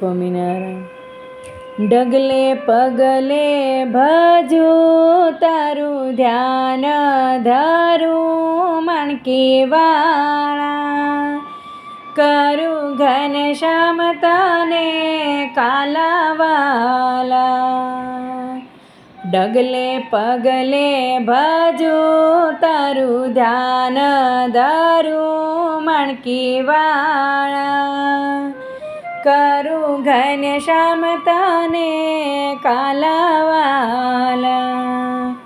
સ્વામિનારાયણ. ડગલે પગલે ભજો તારું ધ્યાન ધારું માણકી વાળા કરું ઘન શામતાને તને કાલાવાલા. ડગલે પગલે ભજો તારું ધ્યાન ધારું માણકી વાળા કરું ઘન શ્યામ તને કાલાવાલા.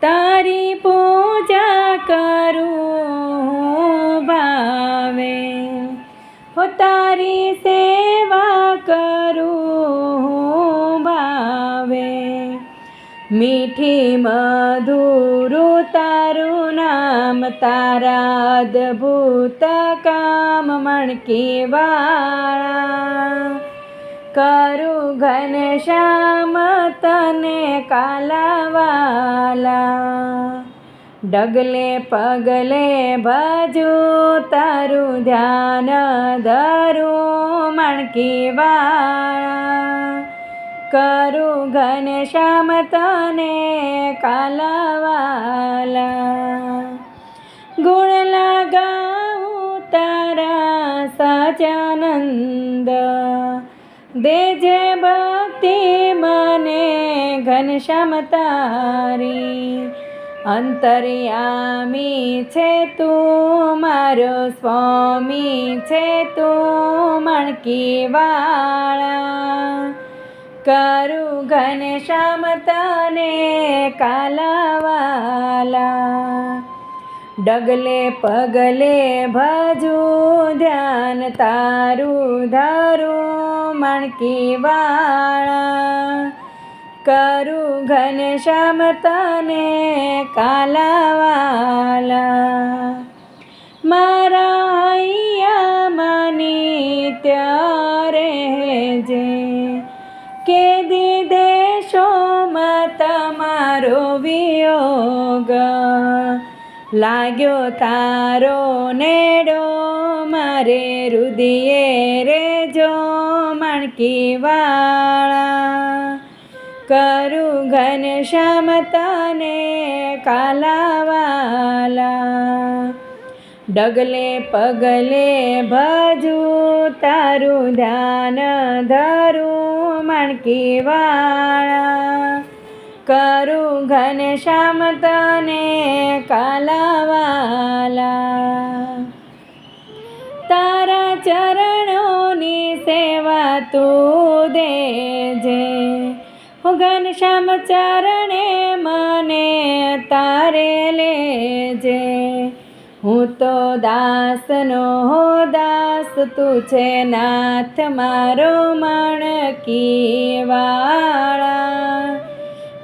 તારી પૂજા કરું ભાવે. હો તારી સેવા કરું ભાવે. મીઠી મધુરું તારું નામ તારા અદ્ભુત કામ મણકી વાળા કરું ઘન શ્યામ તને કાલાવાલા. ડગલે પગલે ભજુ તારું ધ્યાન ધરું મણકી વાળા કરું ઘન શ્યામ તને કાલાવાલા. તારા સજાનંદ દેજે ભક્તિ મને ઘનશ્યામ તારી. અંતર્યામી છે તું, મારો સ્વામી છે તું, મણકી વાળા. કરું ઘનશ્યામ તને, કાલાવાલા. ડગલે પગલે ભજું ધ્યાન તારું ધારું મણકી વાળા. કરું ઘન શ્યામ તને કાલાવાલા મારા અહીંયા માની ત્યારે જે કે દેશોમાં તમારો વિયોગ લાગ્યો તારો નેડો, મારે રુદિયે રે જો માણકી વાળા. કરું ઘન શ્યામ તને કાલાવાલા ડગલે પગલે ભજુ તારું ધ્યાન ધરું માણકી વાળા. કરું ઘન શ્યામ તને કાલાવાલા. તારા ચરણોની સેવા તું દેજે. હું ઘનશ્યામ ચરણે મને તારે લેજે. હું તો દાસનો હો દાસ, તું છે નાથ, મારો મણ વાળા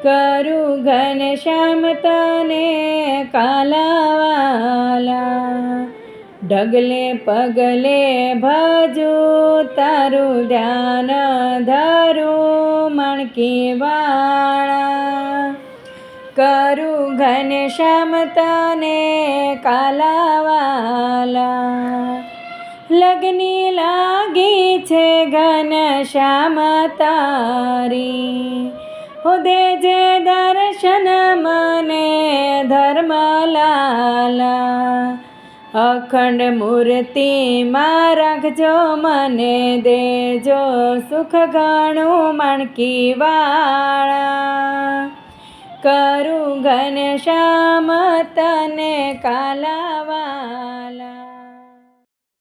કરું ઘન શ્યામ તને કાલાવાલા. ડગલે પગલે ભજુ તારું ધ્યાન ધરું મણકી વાળા. કરું ઘન શ્યામ કાલાવાલા. લગ્ની લાગી છે ઘન શ્યામ તારી. હો દેજે દર્શન મને ધર્મલાલા અખંડ મૂર્તિમાં રાખજો મને દેજો સુખ ઘણું મણકી વાળા. કરું ઘન શ્યામ તને કાલાવાલા